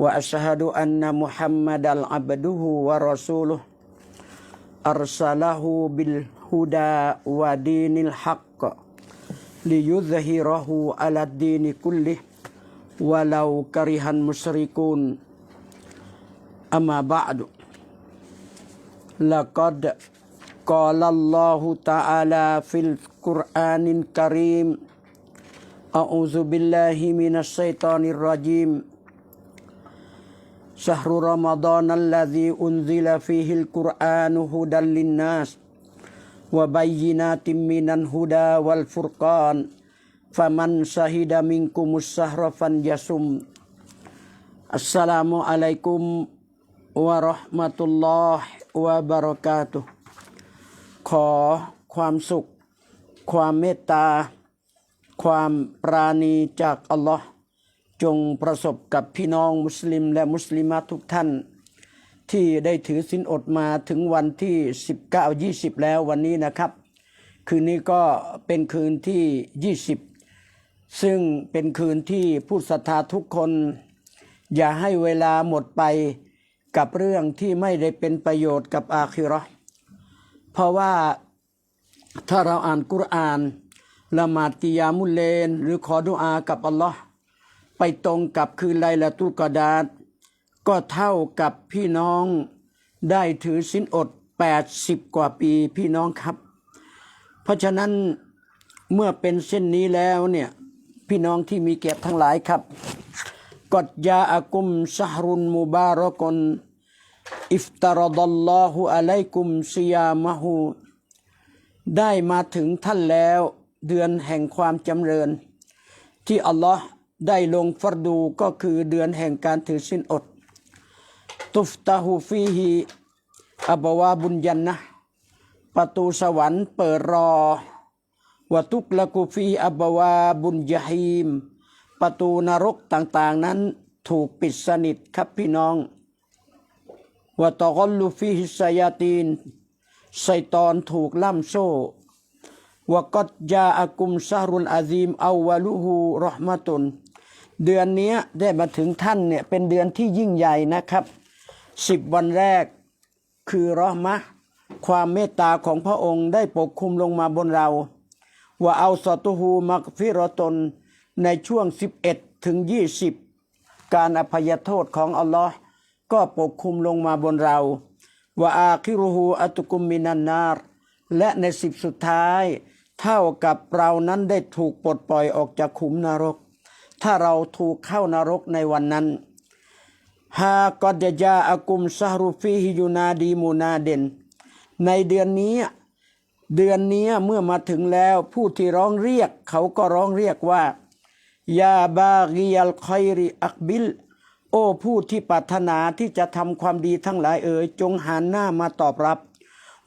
وأشهد أن محمدا عبده ورسوله أرسله بالهدى ودين الحق ليظهره على الدين كله ولو كره المشركون. أما بعد لقد قال الله تعالى في القرآن الكريم أعوذ بالله من الشيطان الرجيم شهر رمضان الذي أنزل فيه القرآن هدى للناس وبينات من الهدى والفرقان فمن شهد منكم الشهر فليصم السلام عليكم ورحمة الله وبركاته ขอความสุข ความเมตตา ความปราณีจากอัลลอฮ์ จงประสบกับพี่น้องมุสลิมและมุสลิมาทุกท่าน ที่ได้ถือสินอดมาถึงวันที่ 19-20 แล้ววันนี้นะครับ คืนนี้ก็เป็นคืนที่ 20 ซึ่งเป็นคืนที่ผู้ศรัทธาทุกคน อย่าให้เวลาหมดไปกับเรื่องที่ไม่ได้เป็นประโยชน์กับอาคิราะห์เพราะว่าถ้าเราอ่านกุรอานละหมาดกิยามุลเลน หรือขอดุอากับอัลลอฮ์ ไปตรงกับคืนไลละตุกดาดก็เท่ากับพี่น้องได้ถือสินอด 80 กว่าปีพี่น้องครับ เพราะฉะนั้นเมื่อเป็นเช่นนี้แล้วเนี่ยพี่น้องที่มีเกียรติทั้งหลายครับกดยาอากุมซฮรุนมุบารกนอิฟตารดัลลอฮุอะลัยกุมซิยามะฮูได้มาถึงท่านแล้วเดือนแห่งความจำเริญ ที่อัลลอฮ์ ได้ลงฟัรดูก็คือเดือนแห่งการถือสินอด ตุฟตาฮูฟีฮีอับวาบุญยันนะประตูสวรรค์เปิดรอวะตุกละกุฟีอับวาบุญยะฮีมประตูนรกต่างๆนั้นถูกปิดสนิทครับพี่น้องวะตอกลุฟิฮิสยาตีนไซตอนถูกล่ำโซ่วกัดยาอากุมซารุนอาซีมอาวะลุฮูรอห์มะตุน เดือนนี้ได้มาถึงท่านเนี่ยเป็นเดือนที่ยิ่งใหญ่นะครับสิบวันแรกคือรอมะ ความเมตตาของพระองค์ได้ปกคลุมลงมาบนเรา ว่าเอาสตุฮูมักฟิรตนในช่วง 11 ถึง 20 การอภัยโทษของอัลลอฮ์ก็ปกคลุมลงมาบนเราว่าอาคิรุฮูอัตุกุมมินันนารและในสิบสุดท้าย เท่ากับเรานั้นได้ถูกปลดปล่อยออกจากขุมนรก ถ้าเราถูกเข้านรกในวันนั้นฮากอดยาอากุมซารุฟีฮิยูนาดีมูนาเดนในเดือนนี้เดือนนี้เมื่อมาถึงแล้วผู้ที่ร้องเรียก เขาก็ร้องเรียกว่ายาบากียัลคอยริอักบิล โอ้ผู้ที่ปรารถนาที่จะทำความดีทั้งหลายเอ่ยจงหันหน้ามาตอบรับ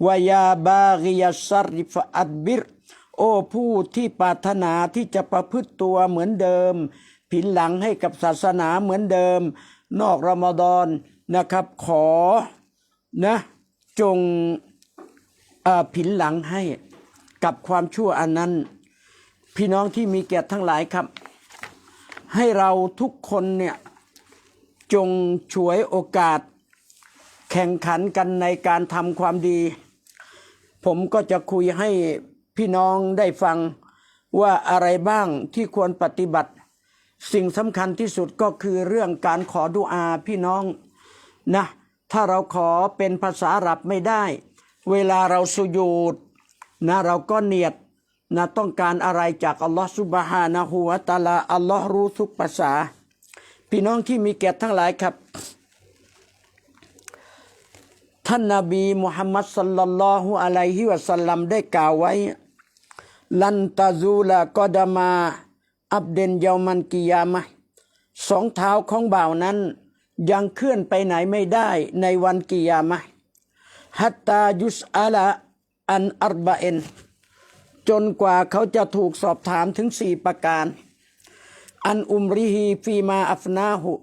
วายาบากียัสริฟอัดบิร โอ้ผู้ที่ปรารถนาที่จะประพฤติตัวเหมือนเดิม ผินหลังให้กับศาสนาเหมือนเดิม นอกรอมฎอนนะครับขอนะจงอ่าผินหลังให้กับความชั่วอันนั้น พี่น้องที่มีเกียรติทั้งหลายครับ ให้เราทุกคนเนี่ยจงฉวยโอกาสแข่งขันกันในการทำความดี ผมก็จะคุยให้ พี่น้องได้ฟังว่าอะไรบ้างที่ควรปฏิบัติ สิ่งสำคัญที่สุดก็คือเรื่องการขอดุอาพี่น้องนะถ้าเราขอเป็นภาษาอาหรับไม่ได้ เวลาเราสุญูดนะเราก็เนียดนะต้องการอะไรจากอัลลอฮฺสุบฮานะฮูวะตาลาอัลลอฮ์รู้ทุกภาษา พี่น้องที่มีเกียรติทั้งหลายครับ ท่านนบีมุฮัมมัดสัลลัลลอฮุอะลัยฮิวะสัลลัมได้กล่าวไว้ ลันตาซูลากอดามา อับเดนเยามันกิยามะห์สองเท้าของบ่าวนั้น ยังเคลื่อนไปไหนไม่ได้ในวันกิยามะห์ฮัตตายุสอาลาอันอัรบะเอ็นจนกว่าเขาจะถูกสอบถามถึงสี่ประการ อันอุมริฮีฟีมาอัฟนาหุ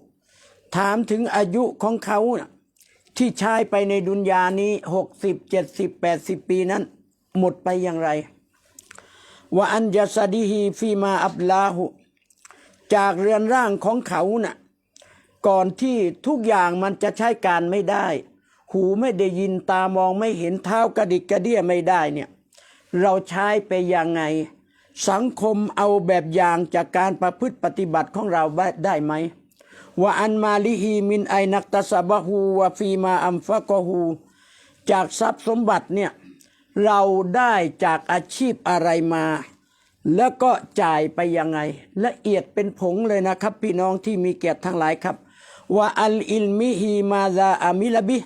ถามถึงอายุของเขาที่ใช้ไปในดุนยานี้หกสิบเจ็ดสิบแปดสิบปีนั้น หมดไปอย่างไร ว่าอันยาสดีฮีฟีมาอับลาหุจากเรือนร่างของเขาน่ะก่อนที่ทุกอย่างมันจะใช้การไม่ได้ หูไม่ได้ยินตามองไม่เห็นเท้ากระดิกกระเดี้ยไม่ได้เนี่ยเราใช้ไปยังไง สังคมเอาแบบอย่างจากการประพฤติปฏิบัติของเราได้ไหมว่าอันมาลิฮีมินไอนักตสบะฮูวะฟีมาอัมฟะกอฮูจากทรัพย์สมบัติเนี่ย เราได้จากอาชีพอะไรมา แล้วก็จ่ายไปยังไง ละเอียดเป็นผงเลยนะครับ พี่น้องที่มีเกียรติทั้งหลายครับว่าอัลอิลมิฮีมาซาอามิลบิ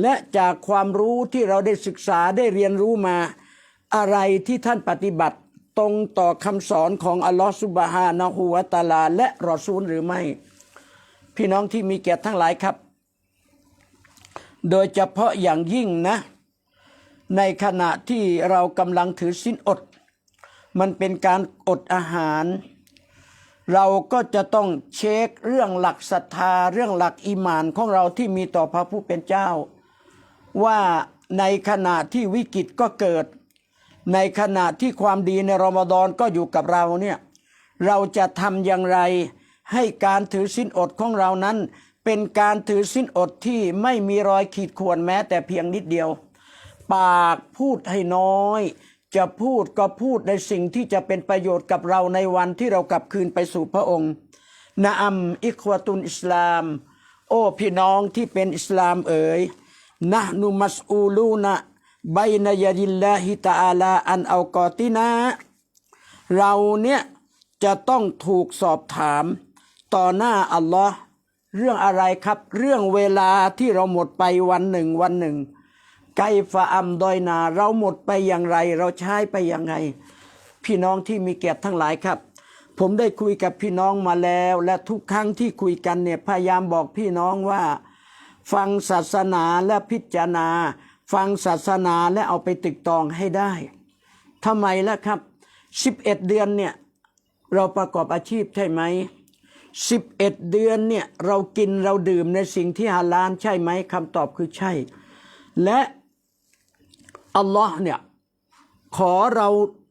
และจากความรู้ที่เราได้ศึกษาได้เรียนรู้มา อะไรที่ท่านปฏิบัติตรงต่อคำสอนของอัลลอฮฺสุบฮานะฮูวะตาลา และรอซูลหรือไม่ พี่น้องที่มีเกียรติทั้งหลายครับ โดยเฉพาะอย่างยิ่งนะ ในขณะที่เรากำลังถือสินอด มันเป็นการอดอาหาร เราก็จะต้องเช็คเรื่องหลักศรัทธา เรื่องหลักอีมานของเราที่มีต่อพระผู้เป็นเจ้า ว่าในขณะที่วิกฤตก็เกิด ในขณะที่ความดีในรอมฎอนก็อยู่กับเราเนี่ยเราจะทำอย่างไรให้การถือสินอดของเรานั้น เป็นการถือสินอดที่ไม่มีรอยขีดข่วนแม้แต่เพียงนิดเดียว ปากพูดให้น้อย จะพูดก็พูดในสิ่งที่จะเป็นประโยชน์กับเราในวันที่เรากลับคืนไปสู่พระองค์นะอัมอิควตุนอิสลาม โอ้พี่น้องที่เป็นอิสลามเอ๋ยนะนุมัสอูลูนะไบนยดิลลาฮิตาอาลาอันเอากอตินะเราเนี่ยจะต้องถูกสอบถาม ต่อหน้าอัลลอฮ์เรื่องอะไรครับ เรื่องเวลาที่เราหมดไปวันหนึ่งวันหนึ่ง ไกฟะอัมดอยนา เราหมดไปอย่างไร เราใช้ไปอยังไง พี่น้องที่มีเกียรติทั้งหลายครับ ผมได้คุยกับพี่น้องมาแล้ว และทุกครั้งที่คุยกันเนี่ยพยายามบอกพี่น้องว่า ฟังศาสนาและพิจารณา ฟังศาสนาและเอาไปตึกตองให้ได้ทำไมล่ะครับ 11 เดือนเนี่ยเราประกอบอาชีพใช่ไหม11 เดือนเนี่ยเรากินเราดื่มในสิ่งที่ฮาลาลใช่ไหมคำตอบคือใช่ และ อัลลอฮ์เนี่ยขอเรา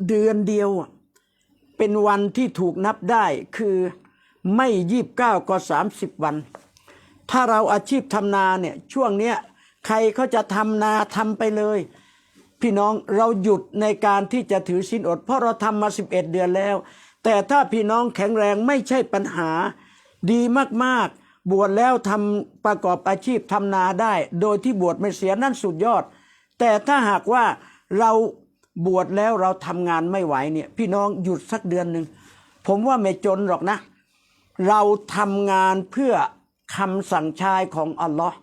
เดือนเดียว เป็นวันที่ถูกนับได้คือไม่ยีบเก้าก็สามสิบวัน ถ้าเราอาชีพทำนาเนี่ยช่วงเนี้ยใครเขาจะทำนาทำไปเลย พี่น้องเราหยุดในการที่จะถือศีลอด เพราะเราทำมา11เดือนแล้ว แต่ถ้าพี่น้องแข็งแรงไม่ใช่ปัญหาดีมากๆ บวชแล้วทำประกอบอาชีพทำนาได้ โดยที่บวชไม่เสียนั่นสุดยอด แต่ถ้าหากว่าเราบวชแล้วเราทำงานไม่ไหวเนี่ย พี่น้องหยุดสักเดือนหนึ่งผมว่าไม่จนหรอกนะ เราทำงานเพื่อคำสั่งชายของอัลลอฮ์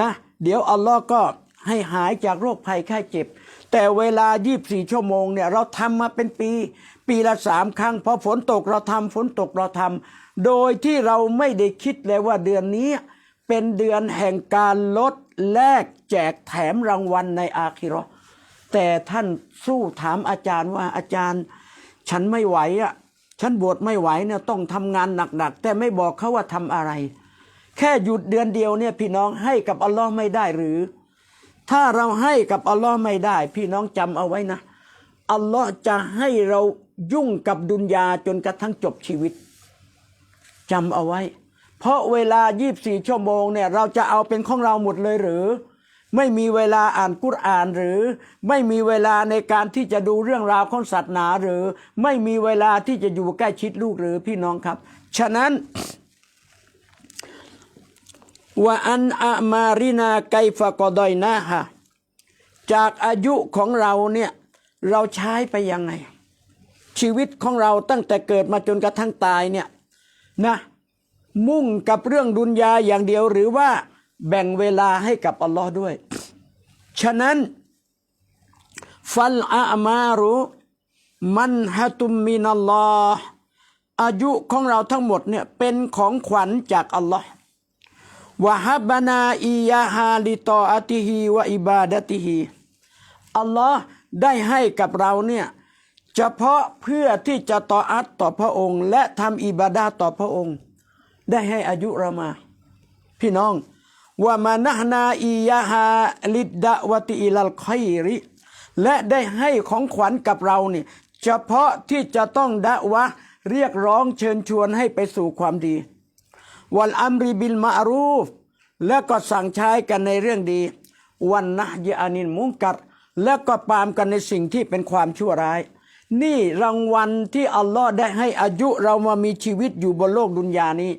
นะ เดี๋ยวอัลลอฮ์ก็ให้หายจากโรคภัยไข้เจ็บ แต่เวลา 24 ชั่วโมงเนี่ยเราทำมาเป็นปี ปีละสามครั้งพอฝนตกเราทำฝนตกเราทำโดยที่เราไม่ได้คิดเลยว่าเดือนนี้ เป็นเดือนแห่งการลดแลกแจกแถมรางวัลในอาคิราะห์แต่ท่านสู้ถามอาจารย์ว่าอาจารย์ ฉันไม่ไหวอะฉันบวชไม่ไหวเนี่ยต้องทำงานหนักๆ แต่ไม่บอกเขาว่าทำอะไร แค่หยุดเดือนเดียวเนี่ยพี่น้องให้กับอัลลอฮ์ไม่ได้หรือ ถ้าเราให้กับอัลลอฮ์ไม่ได้ พี่น้องจำเอาไว้นะอัลลอฮ์จะให้เรายุ่งกับดุนยาจนกระทั่งจบชีวิตจำเอาไว้ เพราะเวลา 24 ชั่วโมงเนี่ยเราจะเอาเป็นของเราหมดเลยหรือ ไม่มีเวลาอ่านกุรอานหรือ ไม่มีเวลาในการที่จะดูเรื่องราวของศาสนาหรือ ไม่มีเวลาที่จะอยู่ใกล้ชิดลูกหรือพี่น้องครับ ฉะนั้นว่าอันอามารินาไกฟะกอดอยนะฮะจากอายุของเราเนี่ยเราใช้ไปยังไง ชีวิตของเราตั้งแต่เกิดมาจนกระทั่งตายเนี่ยนะ มุ่งกับเรื่องดุนยาอย่างเดียวหรือว่าแบ่งเวลาให้กับอัลลอฮ์ด้วย ฉะนั้น ฟัลอามารุมันฮะตุมมินัลลอฮ์อายุของเราทั้งหมดเนี่ยเป็นของขวัญจากอัลลอฮ์วะฮับบานาอียาฮาลิตออติฮีวะอิบาดติฮีอัลลอฮ์ได้ให้กับเราเนี่ยเฉพาะเพื่อที่จะต่ออัตต่อพระองค์ และทำอิบาดาต่อพระองค์ ได้ให้อายุเรามา พี่น้องว่ามานะนาอียาฮาลิดดะวติอิลลคอยริ และได้ให้ของขวัญกับเราเนี่ยเฉพาะที่จะต้องดะวะเรียกร้องเชิญชวนให้ไปสู่ความดี วัลอัมริบิลมาอารูฟ และก็สั่งใช้กันในเรื่องดี วันนะยอานินมุงกัด และก็ปามกันในสิ่งที่เป็นความชั่วร้าย นี่รางวัลที่อัลลอฮ์ได้ให้อายุเรามามีชีวิตอยู่บนโลกดุนยานี้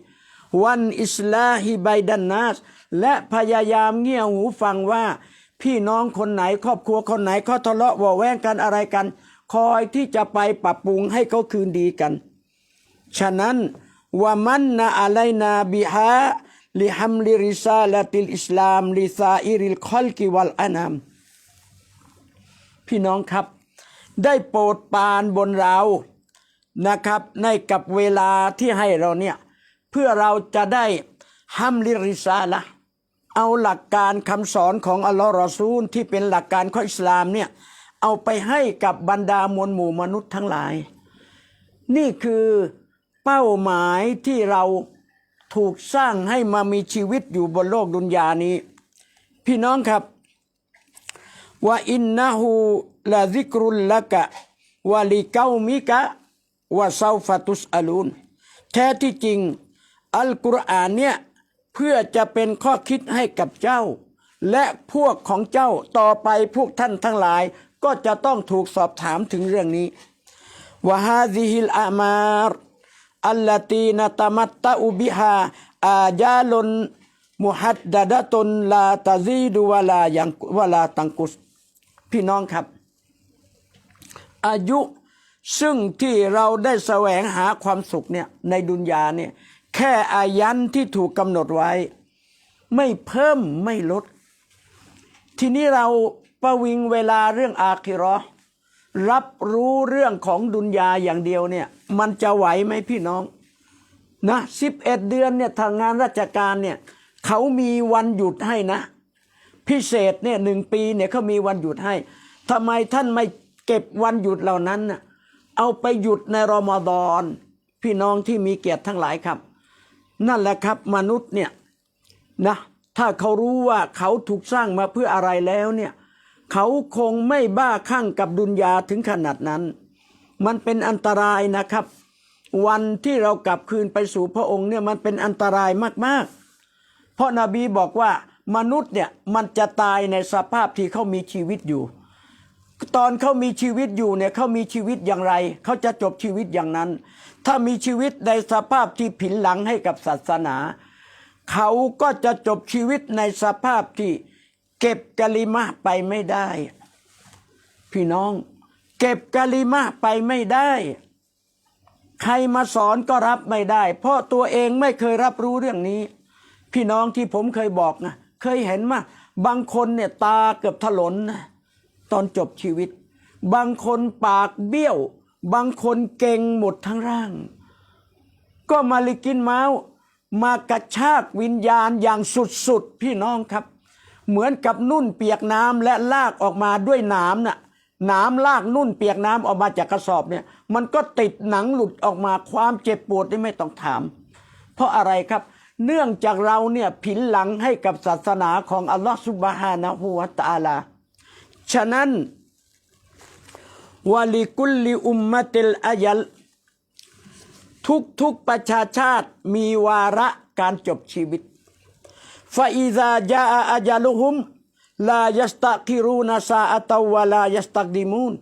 วันอิสลาฮิไบดันนัสและพยายามเงี่ยหูฟังว่า พี่น้องคนไหนครอบครัวคนไหนเขาทะเลาะวาะแวงกันอะไรกัน คอยที่จะไปปรับปรุงให้เขาคืนดีกัน ฉะนั้นวามันนาอะไลนาบิฮาลิฮัมลิริซาลติลอิสลามลิซาอิริลคอลกิวัลอานามพี่น้องครับ ได้โปรดปานบนเรานะครับ ในกับเวลาที่ให้เราเนี่ย เพื่อเราจะได้ฮัมลิริซาละเอาหลักการคำสอนของอัลลอฮ์รอซูลที่เป็นหลักการของอิสลามเนี่ยเอาไปให้กับบรรดามวลหมู่มนุษย์ทั้งหลาย นี่คือเป้าหมายที่เราถูกสร้างให้มามีชีวิตอยู่บนโลกดุนยานี้ พี่น้องครับว่าอินนะฮูละซิกรุลละกะวะลิกามิกะวะซาฟะตุสอลูนแท้ที่จริง อัลกุรอานเนี่ยเพื่อจะเป็นข้อคิดให้กับเจ้า และพวกของเจ้าต่อไปพวกท่านทั้งหลาย ก็จะต้องถูกสอบถามถึงเรื่องนี้วะฮาซิฮิลอามารอัลลตีนตมัตตะอุบิฮาอาจาลนมุฮัดดะดะตุนลาตาซีดูวลายังวลาตังกุสพี่น้องครับ อายุซึ่งที่เราได้แสวงหาความสุขเนี่ยในดุนยาเนี่ย แค่อายันที่ถูกกำหนดไว้ ไม่เพิ่มไม่ลด ทีนี้เราประวิงเวลาเรื่องอาคิราะห์รับรู้เรื่องของดุนยาอย่างเดียวเนี่ยมันจะไหวไหมพี่น้องนะสิบเอ็ดเดือนเนี่ยทางงานราชการเนี่ยเขามีวันหยุดให้นะ พิเศษเนี่ยหนึ่งปีเนี่ยเขามีวันหยุดให้ทำไมท่านไม่เก็บวันหยุดเหล่านั้น เอาไปหยุดในรอมฎอนพี่น้องที่มีเกียรติทั้งหลายครับ นั่นแหละครับมนุษย์เนี่ยนะถ้าเขารู้ว่าเขาถูกสร้างมาเพื่ออะไรแล้วเนี่ยเขาคงไม่บ้าคลั่งกับดุนยาถึงขนาดนั้น มันเป็นอันตรายนะครับ วันที่เรากลับคืนไปสู่พระองค์เนี่ยมันเป็นอันตรายมากๆ เพราะนาบีบอกว่ามนุษย์เนี่ยมันจะตายในสภาพที่เขามีชีวิตอยู่ ตอนเขามีชีวิตอยู่เนี่ยเขามีชีวิตอย่างไรเขาจะจบชีวิตอย่างนั้น ถ้ามีชีวิตในสภาพที่ผินหลังให้กับศาสนา เขาก็จะจบชีวิตในสภาพที่เก็บกะลิมะไปไม่ได้ พี่น้อง เก็บกะลิมะไปไม่ได้ ใครมาสอนก็รับไม่ได้ เพราะตัวเองไม่เคยรับรู้เรื่องนี้ พี่น้องที่ผมเคยบอกนะเคยเห็นมาบางคนเนี่ยตาเกือบถลนนะตอนจบชีวิต บางคนปากเบี้ยว บางคนเก่งหมดทั้งร่าง ก็มาลิกินเมาส์มากระชากวิญญาณอย่างสุดๆ พี่น้องครับ เหมือนกับนุ่นเปียกน้ำและลากออกมาด้วยน้ำน่ะน้ำลากนุ่นเปียกน้ำออกมาจากกระสอบเนี่ย มันก็ติดหนังหลุดออกมาความเจ็บปวดที่ไม่ต้องถาม เพราะอะไรครับ เนื่องจากเราเนี่ยผินหลังให้กับศาสนาของอัลลอฮฺสุบฮานะฮูวะตาลาฉะนั้น วะลิกุลลิอุมมะติลอายัลทุกทุกประชาชาติมีวาระการจบชีวิตฟาอิซาจาอาจัลุฮุมลายัสตักิรูนาซาอัตวะลายัสตักดิมูน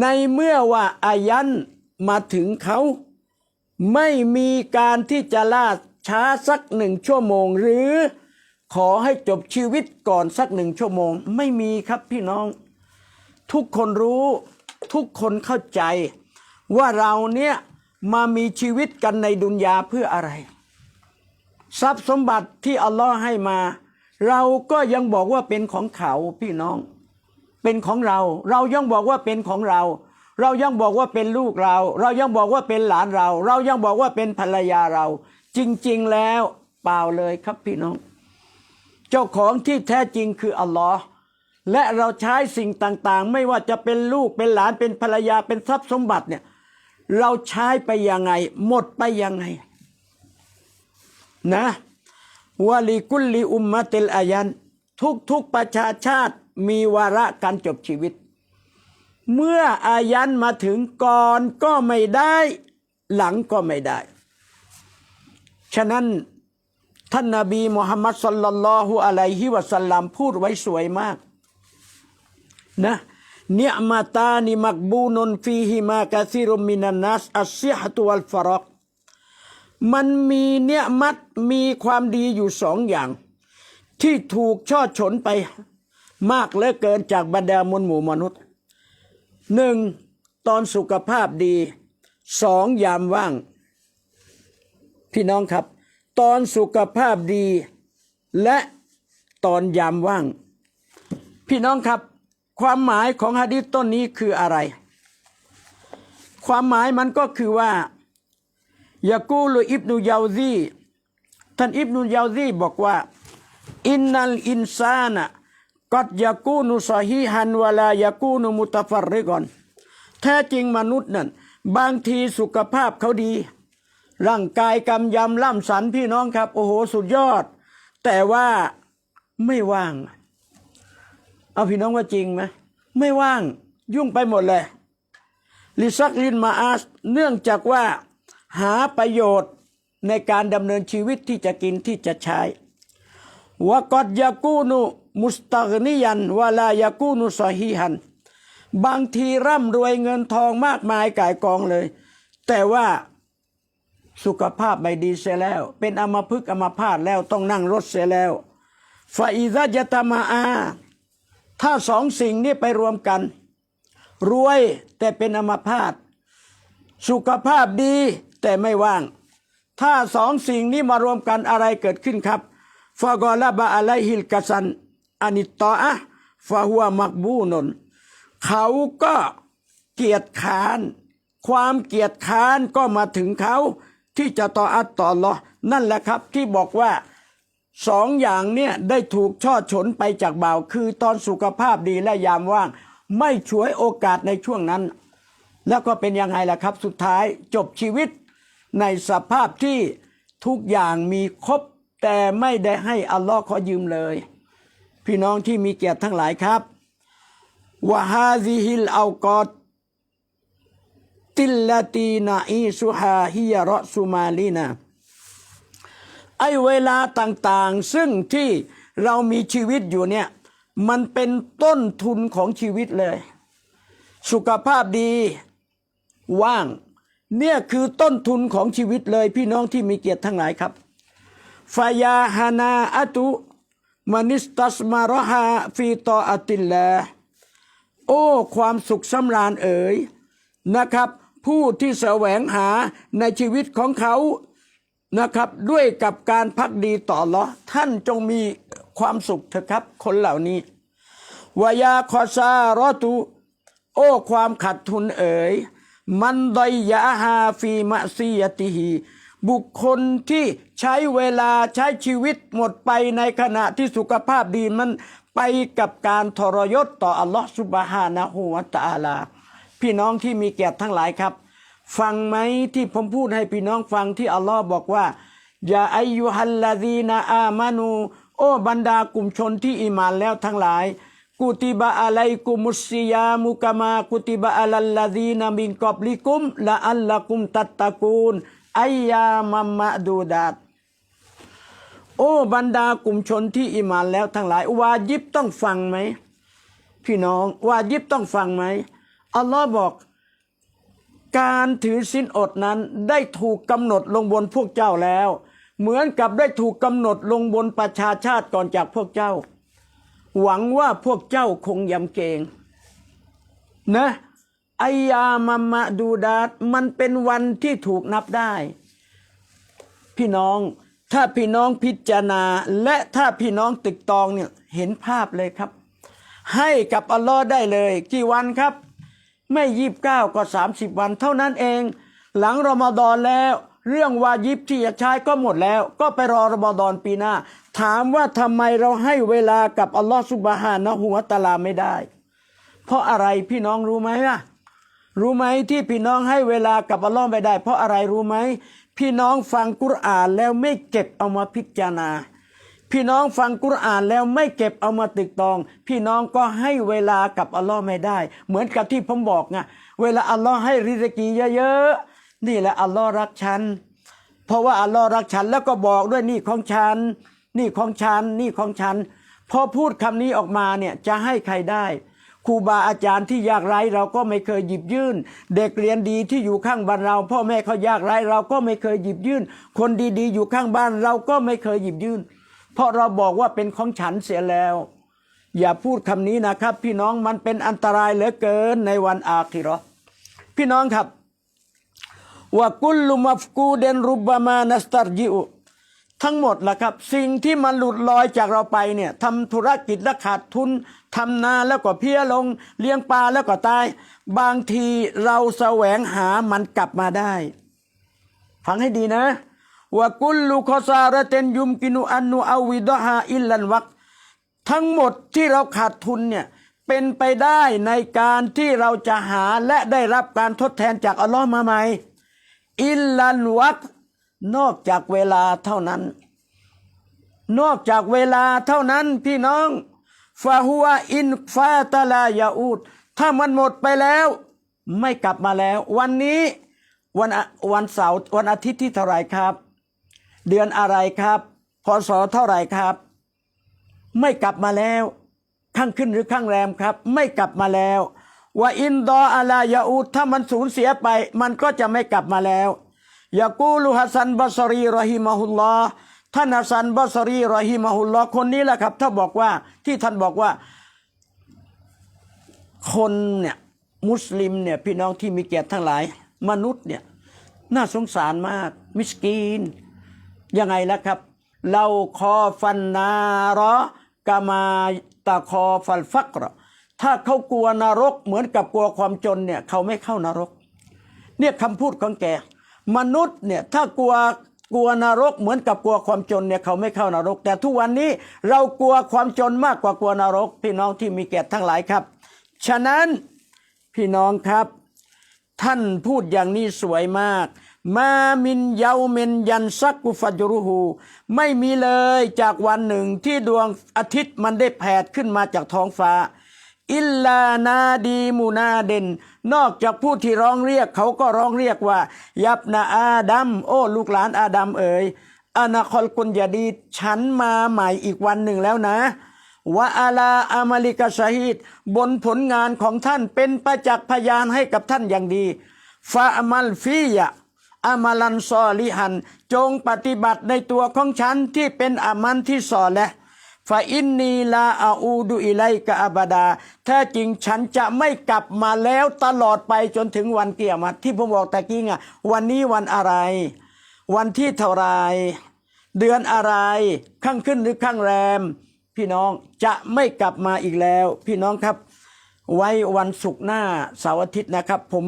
ในเมื่อว่าอายันมาถึงเขา ไม่มีการที่จะล่าช้าสักหนึ่งชั่วโมง หรือขอให้จบชีวิตก่อนสักหนึ่งชั่วโมง ไม่มีครับพี่น้อง ทุกคนรู้ ทุกคนเข้าใจว่าเราเนี่ยมามีชีวิตกันในดุนยาเพื่ออะไร ทรัพย์สมบัติที่อัลลอฮ์ให้มา เราก็ยังบอกว่าเป็นของเขาพี่น้อง เป็นของเรา เรายังบอกว่าเป็นของเรา เรายังบอกว่าเป็นลูกเรา เรายังบอกว่าเป็นหลานเรา เรายังบอกว่าเป็นภรรยาเรา จริงๆแล้วเปล่าเลยครับพี่น้อง เจ้าของที่แท้จริงคืออัลลอฮ์ และเราใช้สิ่งต่างๆ ไม่ว่าจะเป็นลูกเป็นหลานเป็นภรรยาเป็นทรัพย์สมบัติเนี่ย เราใช้ไปยังไง หมดไปยังไง นะวะลีกุลลีอุมมะติลอายัน ทุกทุกๆประชาชาติมีวาระการจบชีวิต เมื่ออายันมาถึงก่อนก็ไม่ได้ หลังก็ไม่ได้ ฉะนั้นท่านนาบีมุฮัมมัดสัลลัลลอฮุอะลัยฮิวะสัลลัมพูดไว้สวยมาก นะเนียมาตานิมักบูนนฟีฮิมากะซิรุมินันนัสอัสซิฮตุวัลฟารอกมันมีเนี่ยมัดมีความดีอยู่สองอย่าง ที่ถูกช่อฉนไปมากเหลือเกินจากบรรดามวลหมู่มนุษย์หนึ่งตอนสุขภาพดีสองยามว่าง พี่น้องครับ ตอนสุขภาพดีและตอนยามว่าง พี่น้องครับ ความหมายของฮะดิษต้นนี้คืออะไร ความหมายมันก็คือว่ายากูลอิบนุยาวซีท่านอิบนุยาวซีบอกว่า อินนัลอินซานะกัดยากูนุซาฮีฮันวลายากูนุมุตฟัรริกอนแท้จริงมนุษย์นั่นบางทีสุขภาพเขาดี ร่างกายกำยำล่ำสันพี่น้องครับ โอ้โห สุดยอด แต่ว่าไม่ว่าง เอาพี่น้องว่าจริงไหมไม่ว่างยุ่งไปหมดเลยลิซักลินมาอาสเนื่องจากว่าหาประโยชน์ในการดำเนินชีวิตที่จะกินที่จะใช้วกอดยากูนุมุสตักนิยันวาลายากูนุซอฮีฮัน บางทีร่ำรวยเงินทองมากมายก่ายกองเลย แต่ว่าสุขภาพไม่ดีเสียแล้ว เป็นอมพฤกอมพาตแล้วต้องนั่งรถเสียแล้วฟาอิซาจตมาอา ถ้าสองสิ่งนี้ไปรวมกัน รวยแต่เป็นอัมพาตสุขภาพดีแต่ไม่ว่าง ถ้าสองสิ่งนี้มารวมกันอะไรเกิดขึ้นครับฟากอลาบะอะไลฮิลกัสันอานิตตออะฟาหัวมักบูนนเขาก็เกียจค้าน ความเกียจค้านก็มาถึงเขาที่จะต่ออัตต่อรอนั่นแหละครับที่บอกว่า สองอย่างเนี่ยได้ถูกช่อฉนไปจากบ่าว คือตอนสุขภาพดีและยามว่าง ไม่ฉวยโอกาสในช่วงนั้น แล้วก็เป็นยังไงล่ะครับ สุดท้ายจบชีวิต ในสภาพที่ทุกอย่างมีครบ แต่ไม่ได้ให้อัลลอฮ์ขอยืมเลย พี่น้องที่มีเกียรติทั้งหลายครับวะฮาซิฮิลเอากอดติลลตีนาอีสุฮาฮิยะรอสุมาลีนา อเวลาต่างๆ ซึ่งที่เรามีชีวิตอยู่เนี่ย มันเป็นต้นทุนของชีวิตเลย สุขภาพดีว่าง เนี่ยคือต้นทุนของชีวิตเลยพี่น้องที่มีเกียรติทั้งหลายครับฟายาฮานาอะตุมานิสตัสมารฮาฟีตออติลลาโอ้ ความสุขสำราญเอ๋ยนะครับ ผู้ที่แสวงหาในชีวิตของเขา นะครับด้วยกับการพักดีต่ออัลอท่านจงมีความสุขเถอะครับ คนเหล่านี้วายาคอซารอตุ โอ้ความขาดทุนเอ๋ย มันดอยยาฮาฟีมะซียติฮีบุคคลที่ใช้เวลาใช้ชีวิตหมดไปในขณะที่สุขภาพดีมันไปกับการทรยศต่ออัลลอฮฺสุบฮานะฮูวะตะอาลา พี่น้องที่มีเกียรติทั้งหลายครับ ฟังไหมที่ผมพูดให้พี่น้องฟังที่อัลลอฮ์บอกว่าอย่าอายุฮัลลาดีนาอามานู โอ้บรรดากลุ่มชนที่อิมานแล้วทั้งหลาย กุติบะอะลัยกุมุสยามุกามากุติบะอะลัลลาดีนามินกอบลิกุมละอัลละกุมตัตตะกูนอัยามัมมะดูดาตโอ้บรรดากลุ่มชนที่อิมานแล้วทั้งหลาย วาญิบต้องฟังไหม พี่น้อง วาญิบต้องฟังไหมอัลลอฮ์บอก การถือสินอดนั้นได้ถูกกำหนดลงบนพวกเจ้าแล้ว เหมือนกับได้ถูกกำหนดลงบนประชาชาติก่อนจากพวกเจ้า หวังว่าพวกเจ้าคงยำเกรงนะอายามามาดูดาตมันเป็นวันที่ถูกนับได้ พี่น้องถ้าพี่น้องพิจารณา และถ้าพี่น้องตึกตองเนี่ยเห็นภาพเลยครับ ให้กับอัลลอฮ์ได้เลย กี่วันครับ ไม่ยีบเก้าก็สามสิบวันเท่านั้นเอง หลังรอมฎอนแล้ว เรื่องวาญิบที่จะใช้ก็หมดแล้ว ก็ไปรอรอมฎอนปีหน้า ถามว่าทำไมเราให้เวลากับอัลลอฮฺสุบฮานะฮูวตาลาไม่ได้ เพราะอะไรพี่น้องรู้ไหมล่ะรู้ไหมที่พี่น้องให้เวลากับอัลลอฮ์ไม่ได้ เพราะอะไรรู้ไหมพี่น้องฟังกุรอานแล้วไม่เก็บเอามาพิจารณา พี่น้องฟังกุรอานแล้วไม่เก็บเอามาตึกตอง พี่น้องก็ให้เวลากับอัลลอฮ์ไม่ได้ เหมือนกับที่ผมบอกไงเวลาอัลลอฮ์ให้ริสกีเยอะๆนี่แหละอัลลอฮ์รักฉัน เพราะว่าอัลลอฮ์รักฉันแล้วก็บอกด้วยนี่ของฉัน นี่ของฉัน นี่ของฉันพอพูดคำนี้ออกมาเนี่ยจะให้ใครได้ครูบาอาจารย์ที่ยากไร้เราก็ไม่เคยหยิบยื่น เด็กเรียนดีที่อยู่ข้างบ้านเรา พ่อแม่เขายากไร้เราก็ไม่เคยหยิบยื่น คนดีๆ อยู่ข้างบ้านเราก็ไม่เคยหยิบยื่น เพราะเราบอกว่าเป็นของฉันเสียแล้ว อย่าพูดคำนี้นะครับ พี่น้องมันเป็นอันตรายเหลือเกินในวันอาคิราะห์พี่น้องครับว่ากุลลุมัฟกูเดนรุบามานัสตารจิอุทั้งหมดละครับ สิ่งที่มันหลุดลอยจากเราไปเนี่ยทำธุรกิจแล้วขาดทุนทำนาแล้วก็เพี้ยลง เลี้ยงปลาแล้วก็ตาย บางทีเราแสวงหามันกลับมาได้ ฟังให้ดีนะ ว่ากุลลุคอซาระเตนยุมกินุอันนุอาวิดฮาอิลลันวักทั้งหมดที่เราขาดทุนเนี่ยเป็นไปได้ในการที่เราจะหาและได้รับการทดแทนจากอัลลอฮ์มาใหม่อิลลันวักนอกจากเวลาเท่านั้น นอกจากเวลาเท่านั้นพี่น้องฟาฮัวอินฟาตาลายาอูดถ้ามันหมดไปแล้ว ไม่กลับมาแล้ว วันนี้วันวันเสาร์วันอาทิตย์ที่เท่าไรครับ เดือนอะไรครับ พศเท่าไหร่ครับ ไม่กลับมาแล้ว ข้างขึ้นหรือข้างแรมครับ ไม่กลับมาแล้วว่าอินดออาลายาอูถ้ามันสูญเสียไป มันก็จะไม่กลับมาแล้วยากูลุฮัสซันบัสรีรอฮิมะฮุลลอฮ์ท่านฮัสซันบัสรีรอฮิมะฮุลลอฮ์คนนี้แหละครับ ถ้าบอกว่าที่ท่านบอกว่า คนเนี่ยมุสลิมเนี่ยพี่น้องที่มีเกียรติทั้งหลาย มนุษย์เนี่ยน่าสงสารมาก มิสกีน ยังไงล่ะครับเราคอฟันนารอกามาตะคอฟัลฟักรถ้าเขากลัวนรกเหมือนกับกลัวความจนเนี่ยเขาไม่เข้านรก เนี่ยคำพูดของแก มนุษย์เนี่ยถ้ากลัวกลัวนรกเหมือนกับกลัวความจนเนี่ยเขาไม่เข้านรก แต่ทุกวันนี้เรากลัวความจนมากกว่ากลัวนรก พี่น้องที่มีเกียรติทั้งหลายครับ ฉะนั้นพี่น้องครับ ท่านพูดอย่างนี้สวยมาก มามินเยาเมนยันซักกุฟัจรุหูไม่มีเลยจากวันหนึ่งที่ดวงอาทิตย์มันได้แผดขึ้นมาจากท้องฟ้า อิลลานาดีมูนาเดนนอกจากผู้ที่ร้องเรียกเขาก็ร้องเรียกว่า ยับนาอาดัมโอ้ลูกหลานอาดัมเอ๋ยอานาคอลกุนยาดีฉันมาใหม่อีกวันหนึ่งแล้วนะวะอาลาอามาลิกาชาฮิดบนผลงานของท่านเป็นประจักษ์พยานให้กับท่านอย่างดีฟาอามัลฟียะ อามาลันซอลิฮัน จงปฏิบัติในตัวของฉันที่เป็นอามันที่สอนและฟาอินนีลาอาอูดุอิไลกะอับดาแท้จริงฉันจะไม่กลับมาแล้วตลอดไปจนถึงวันเกียรติที่ผมบอกตะกี้ไงวันนี้วันอะไร วันที่เท่าไร เดือนอะไรข้างขึ้นหรือข้างแรม พี่น้องจะไม่กลับมาอีกแล้ว พี่น้องครับ ไว้วันศุกร์หน้าเสาร์อาทิตย์นะครับ ผม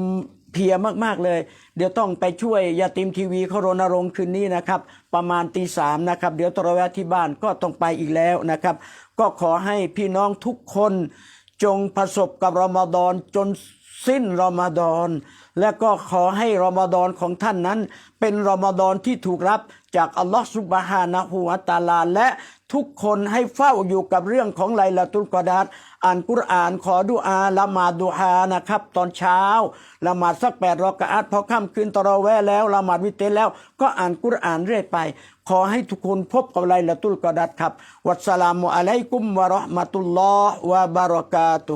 เพลียมากๆเลย เดี๋ยวต้องไปช่วยยาติมทีวีเขารณรงค์คืนนี้นะครับ ประมาณตีสามนะครับ เดี๋ยวตระแวะที่บ้านก็ต้องไปอีกแล้วนะครับ ก็ขอให้พี่น้องทุกคนจงประสบกับรอมฎอนจนสิ้นรอมฎอนและก็ขอให้รอมฎอนของท่านนั้น เป็นรอมฎอนที่ถูกรับจากอัลลอฮฺสุบฮานะฮูวะตาลา และ ทุกคนให้เฝ้าอยู่กับเรื่องของไลลาตุลกอดาดอ่านกุรานขอดุอาละหมาดดุฮานะครับ ตอนเช้าละหมาดสักแปดรอกะอาดพอค่ำคืนตะรอแวแล้วละหมาดวิเตแล้ว ก็อ่านกุรานเรื่อยไป ขอให้ทุกคนพบกับไลลาตุลกอดาดครับ วัสสลามุอะลัยกุมวะราะห์มะตุลลอฮ์วะบารอกาตุ